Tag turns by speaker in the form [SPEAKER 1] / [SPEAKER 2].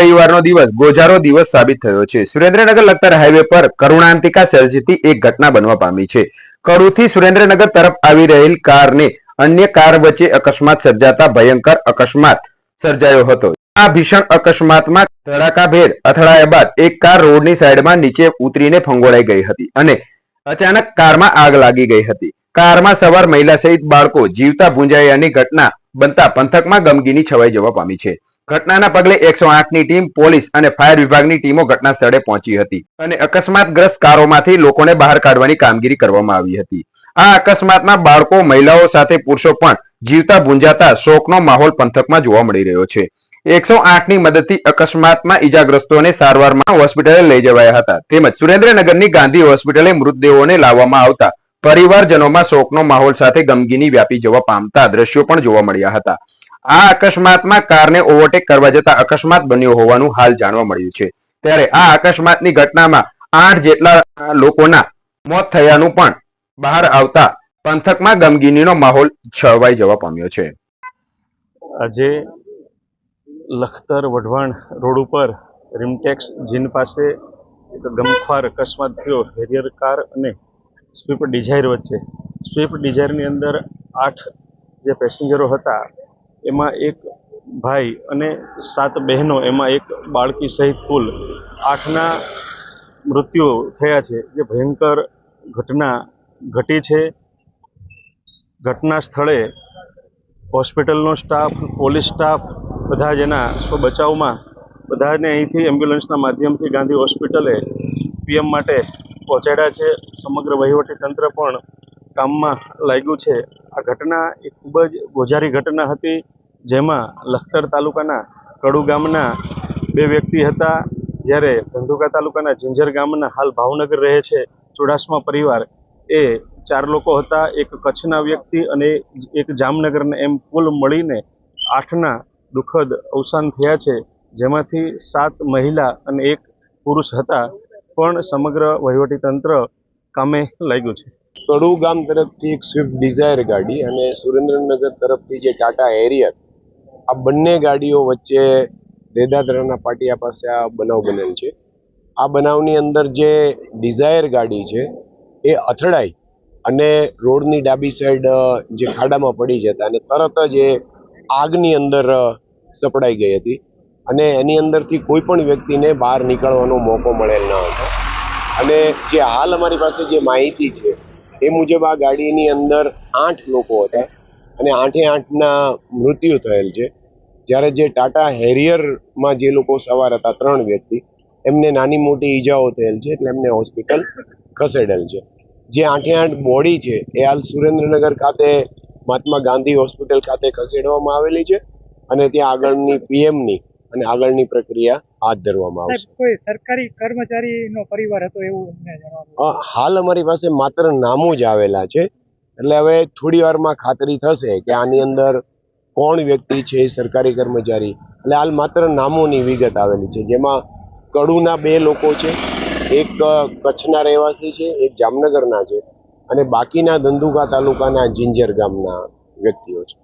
[SPEAKER 1] રવિવારનો દિવસ ગોજારો દિવસ સાબિત થયો છે. સુરેન્દ્રનગર લખતર હાઈવે પર કરુણાંતિકા સર્જતી એક ઘટના બનવા પામી છે. કડુથી સુરેન્દ્રનગર તરફ આવી રહેલ કારને અન્ય કાર વચ્ચે અકસ્માત સર્જાતા ભયંકર અકસ્માત સર્જાયો હતો. આ ભીષણ અકસ્માતમાં ધડાકાભેર અથડાયા બાદ એક કાર રોડની સાઈડમાં નીચે ઉતરીને ફંગોળાઈ ગઈ હતી અને અચાનક કારમાં આગ લાગી ગઈ હતી. કારમાં સવાર મહિલા સહિત બાળકો જીવતા ભૂંજાયાની ઘટના બનતા પંથકમાં ગમગીની છવાઈ જવા પામી છે. ઘટનાના પગલે એકસો ની ટીમ, પોલીસ અને ફાયર વિભાગની ટીમો ઘટના સ્થળે પહોંચી હતી અને અકસ્માતગ્રસ્ત કારોમાંથી લોકોને બહાર કાઢવાની કામગીરી કરવામાં આવી હતી. આ અકસ્માતમાં બાળકો, મહિલાઓ સાથે પુરુષો પણ જીવતા ભૂંજાતા શોકનો માહોલ પંથકમાં જોવા મળી રહ્યો છે. એકસો ની મદદથી અકસ્માતમાં ઈજાગ્રસ્તોને સારવારમાં હોસ્પિટલે લઈ જવાયા હતા. તેમજ સુરેન્દ્રનગરની ગાંધી હોસ્પિટલે મૃતદેહોને લાવવામાં આવતા પરિવારજનોમાં શોકનો માહોલ સાથે ગમગીની વ્યાપી જવા પામતા દ્રશ્યો પણ જોવા મળ્યા હતા. આ અકસ્માતમાં કારને ઓવરટેક કરવા જતા અકસ્માત બન્યો હોવાનું હાલ જાણવા મળ્યું છે. ત્યારે આ અકસ્માતની ઘટનામાં આઠ જેટલા લોકોના મોત થયાનું પણ બહાર આવતા પંથકમાં ગમગીનીનો માહોલ છવાઈ જવા પામ્યો છે.
[SPEAKER 2] આજે લખતર વઢવાણ રોડ ઉપર રીમટેક્સ જીન પાસે એક ગમખ્વાર અકસ્માત થયો. હેરિયર કાર અને સ્વિફ્ટ ડિઝાયર વચ્ચે. સ્વિફ્ટ ડિઝાયરની અંદર આઠ જે પેસેન્જરો હતા એમાં એક ભાઈ અને સાત બહેનો, એમાં એક બાળકી સહિત કુલ આઠના મૃત્યુ થયા છે. જે ભયંકર ઘટના ઘટી છે. ઘટના સ્થળે હોસ્પિટલનો સ્ટાફ, પોલીસ સ્ટાફ બધા જ એના સ્વબચાવમાં બધાને અહીંથી એમ્બ્યુલન્સના માધ્યમથી ગાંધી હોસ્પિટલે પીએમ માટે પહોંચાડ્યા છે. સમગ્ર વહીવટી તંત્ર પણ કામમાં લાગ્યું છે. આ ઘટના એ ખૂબ જ ગોજારી ઘટના હતી, જેમાં લખતર તાલુકાના કડુ ગામના બે વ્યક્તિ હતા. જ્યારે ધંધુકા તાલુકાના જિંજર ગામના હાલ ભાવનગર રહે છે, ચુડાસમા પરિવાર, એ ચાર લોકો હતા. એક કચ્છના વ્યક્તિ અને એક જામનગરના એમ કુલ મળીને આઠના દુઃખદ અવસાન થયા છે, જેમાંથી સાત મહિલા અને એક પુરુષ હતા. પણ સમગ્ર વહીવટી તંત્ર કામે લાગ્યું છે.
[SPEAKER 3] કડુ ગામ તરફથી એક સ્વિફ્ટ ડિઝાયર ગાડી અને સુરેન્દ્રનગર તરફથી જે ટાટા એરિયર આ બંને ગાડીઓ વચ્ચે દેદાદરાના પાટિયા પાસે આ બનાવ બનેલ છે. આ બનાવની અંદર જે ડિઝાયર ગાડી છે, એ અથડાઈ અને રોડની ડાબી સાઈડ જે ખાડામાં પડી જતા અને તરત જ એ આગની અંદર સપડાઈ ગઈ હતી અને એની અંદરથી કોઈ પણ વ્યક્તિને બહાર નીકળવાનો મોકો મળેલ ન હતો. અને જે હાલ અમારી પાસે જે માહિતી છે, એ મુજબ આ ગાડીની અંદર આઠ લોકો હતા અને આઠે આઠના મૃત્યુ થયેલ છે. જ્યારે જે ટાટા હેરિયરમાં જે લોકો સવાર હતા, ત્રણ વ્યક્તિ, એમને નાની મોટી ઈજાઓ થયેલ છે એટલે એમને હોસ્પિટલ ખસેડેલ છે. જે આઠે આઠ બોડી છે, એ હાલ સુરેન્દ્રનગર ખાતે, મહાત્મા ગાંધી હોસ્પિટલ ખાતે ખસેડવામાં આવેલી છે અને ત્યાં આગળની પીએમની અને આગળની પ્રક્રિયા હાથ ધરવામાં આવશે.
[SPEAKER 4] કોઈ સરકારી કર્મચારીનો પરિવાર હતો એવું
[SPEAKER 3] હાલ અમારી પાસે માત્ર નામો જ આવેલા છે. એટલે હવે થોડી વારમાં ખાતરી થશે કે આની અંદર કોણ વ્યક્તિ છે સરકારી કર્મચારી. એટલે હાલ માત્ર નામોની વિગત આવેલી છે. જેમાં કડુના બે લોકો છે એક કચ્છના રહેવાસી છે એક જામનગરના છે અને બાકીના ધંધુકા તાલુકાના જિંજર ગામના વ્યક્તિઓ છે.